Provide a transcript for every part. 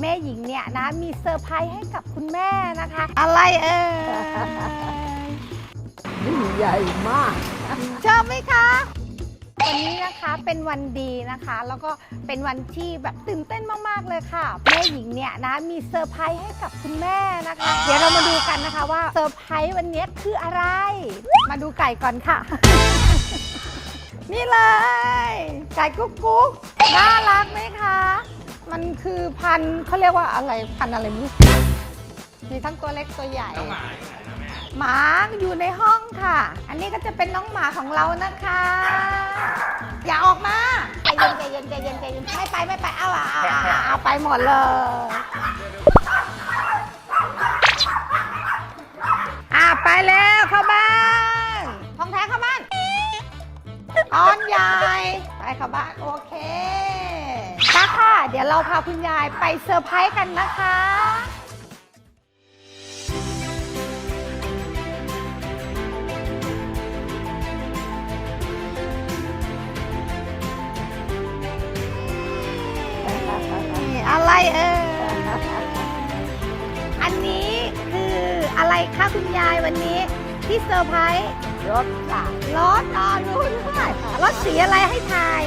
แม่หญิงเนี่ยนะมีเซอร์ไพรส์ให้กับคุณแม่นะคะ อะไรเอ่ยยิ่งใหญ่มาก ชอบไหมคะ วันนี้นะคะเป็นวันดีนะคะ แล้วก็เป็นวันที่แบบตื่นเต้นมากๆเลยค่ะ แม่หญิงเนี่ยนะมีเซอร์ไพรส์ให้กับคุณแม่นะคะ เดี๋ยวเรามาดูกันนะคะว่าเซอร์ไพรส์วันนี้คืออะไร มาดูไก่ก่อนค่ะ นี่เลย ไก่กุ๊กกุ๊กน่ารักไหมคะ มันคือพันธุ์เขาเรียกว่าอะไรพันธุ์อะไรไม่รู้มีทั้งตัวเล็กตัวใหญ่หมาอยู่ในห้องค่ะ อันนี้ก็จะเป็นน้องหมาของเรานะคะ อย่าออกมาใจเย็นใจเย็นใจเย็นใจเย็นไม่ไปไม่ไปเอาเอาเอาเอาเอาไปหมดเลยอะไปแล้วเข้าบ้านทองแท้เข้าบ้านออนยายไปเข้าบ้านโอเค ค่ะ เดี๋ยวเราพาคุณยายไปเซอร์ไพรส์กันนะคะนี่อะไรเอ่ยอันนี้คืออะไรคะคุณยายวันนี้ที่เซอร์ไพรส์รถค่ะรถอ๋อรู้ด้วยรถสีอะไรให้ทาย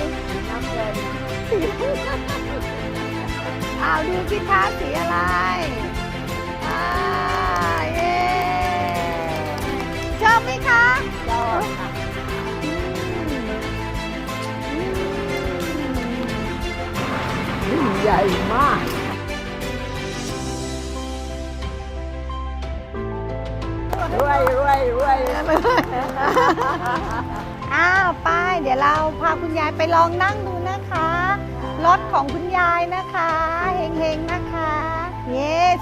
อ้าวดูสิคะสีอะไรอ่าเย้ชอบไหมคะยอดค่ะอืมอืมยิ่งใหญ่มากรวยรวยรวยอ้าวไปเดี๋ยวเราพาคุณยายไปลองนั่งดูนะคะ รถของคุณยายนะคะ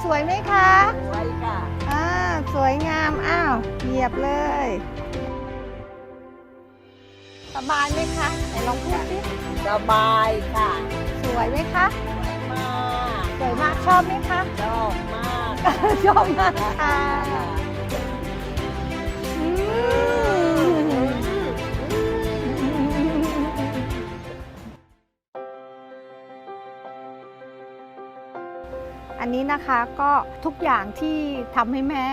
สวยไหมคะรวยค่ะอ่าสวยงาม อ้าว เหยียบเลย สบายไหมคะไหนลองพูดสิสบายค่ะ สวยไหมคะ มากสวยมากชอบไหมคะ ชอบมาก ชอบมากค่ะ อันนี้นะคะก็ทุกอย่างที่ทำให้แม่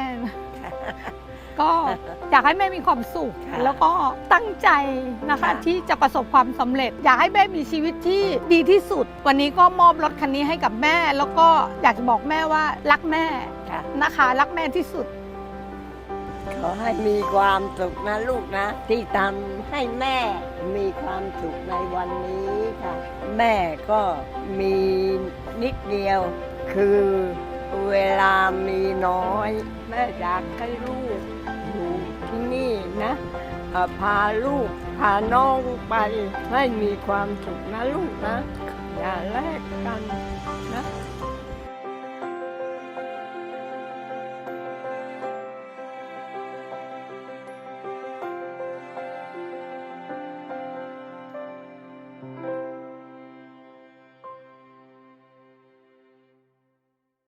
ก็อยากให้แม่มีความสุข ค่ะแล้วก็ตั้งใจนะคะ ค่ะ ที่จะประสบความสำเร็จ อยากให้แม่มีชีวิตที่ดีที่สุด วันนี้ก็มอบรถคันนี้ให้กับแม่ แล้วก็อยากจะบอกแม่ว่ารักแม่ค่ะ นะคะ รักแม่ที่สุด ขอให้มีความสุขนะลูกนะ ที่ทำให้แม่มีความสุขในวันนี้ค่ะ แม่ก็มีนิดเดียว คือเวลามีน้อย แม่อยากให้ลูกอยู่ที่นี่นะพาลูกพาน้องไปให้มีความสุขนะลูกนะ อย่าแลกกันนะ